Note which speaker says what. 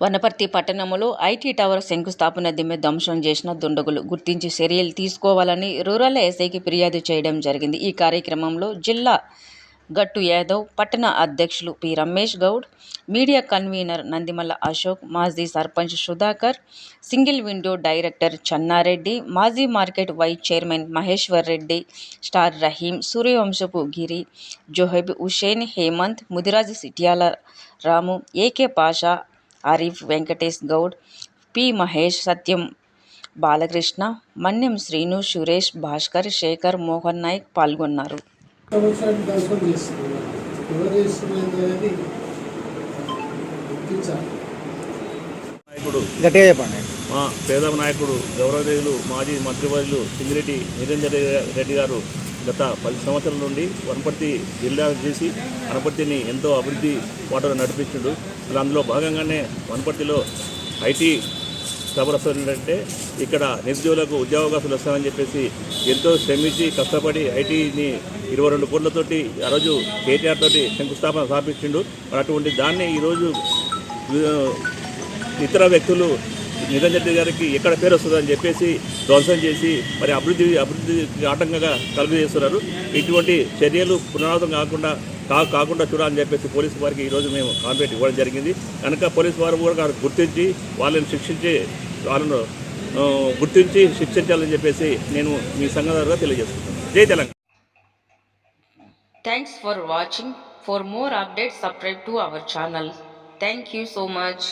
Speaker 1: వనపర్తి పట్టణంలో IT tower శంకుస్థాపన దిమ్మె ధ్వంసం చేసిన దుండగులు గుర్తించి చర్యలు తీసుకోవాలని రూరల్ ఎస్ఐకి ఫిర్యాదు చేయడం జరిగింది. ఈ కార్యక్రమంలో జిల్లా గట్టు యాదవ్ పట్టణ అధ్యక్షులు P. Ramesh Goud media convener Nandimalla Ashok మాజీ sarpanch Sudhakar single window director Chennareddy మాజీ market vice chairman Maheshwar Reddy star Rahim Suryavamshapu Giri Zoheb Hussain Hemanth Mudiraju Sityala Ramu A K Pasha Arif Venkatesh Goud P Mahesh Satyam Balakrishna Manyam Srinu Suresh Bhaskar Shekar Mohan Nayak పాల్గొన్నారు.
Speaker 2: మా పేదవ నాయకుడు గౌరవదేవులు మాజీ మంత్రివర్యులు సింగిరెడ్డి నిరంజన్ రెడ్డి- రెడ్డి గారు గత పది సంవత్సరాల నుండి వనపర్తి జిల్లా చేసి వనపర్తిని ఎంతో అభివృద్ధి వాటలో నడిపించుడు. మరి అందులో భాగంగానే వనపర్తిలో ఐటీ సభలు వస్తుందంటే ఇక్కడ నిరుద్యోగులకు ఉద్యోగాలు వస్తామని చెప్పేసి ఎంతో శ్రమించి కష్టపడి ఐటీని ఇరవై రెండు కోట్లతోటి ఆ రోజు కేటీఆర్ తోటి శంకుస్థాపన స్థాపించిండు. మరి అటువంటి దాన్ని ఈరోజు ఇతర వ్యక్తులు నిరంజన్ రెడ్డి గారికి ఎక్కడ పేరు వస్తుందని చెప్పేసి ధ్వంసం చేసి మరి అభివృద్ధి అభివృద్ధికి ఆటంకంగా కలుగు చేస్తున్నారు ఇటువంటి చర్యలు పునరావృతం కాకుండా కాకుండా చూడాలని చెప్పేసి పోలీసు వారికి ఈరోజు మేము కాంప్లైంట్ ఇవ్వడం జరిగింది. కనుక పోలీసు వారు కూడా గుర్తించి వాళ్ళని శిక్షించి వాళ్ళను గుర్తించి శిక్షించాలని చెప్పేసి నేను మీ సంఘాలుగా తెలియజేస్తున్నాను. జై Telangana.
Speaker 1: Thanks for watching for more updates subscribe to our channel thank you so much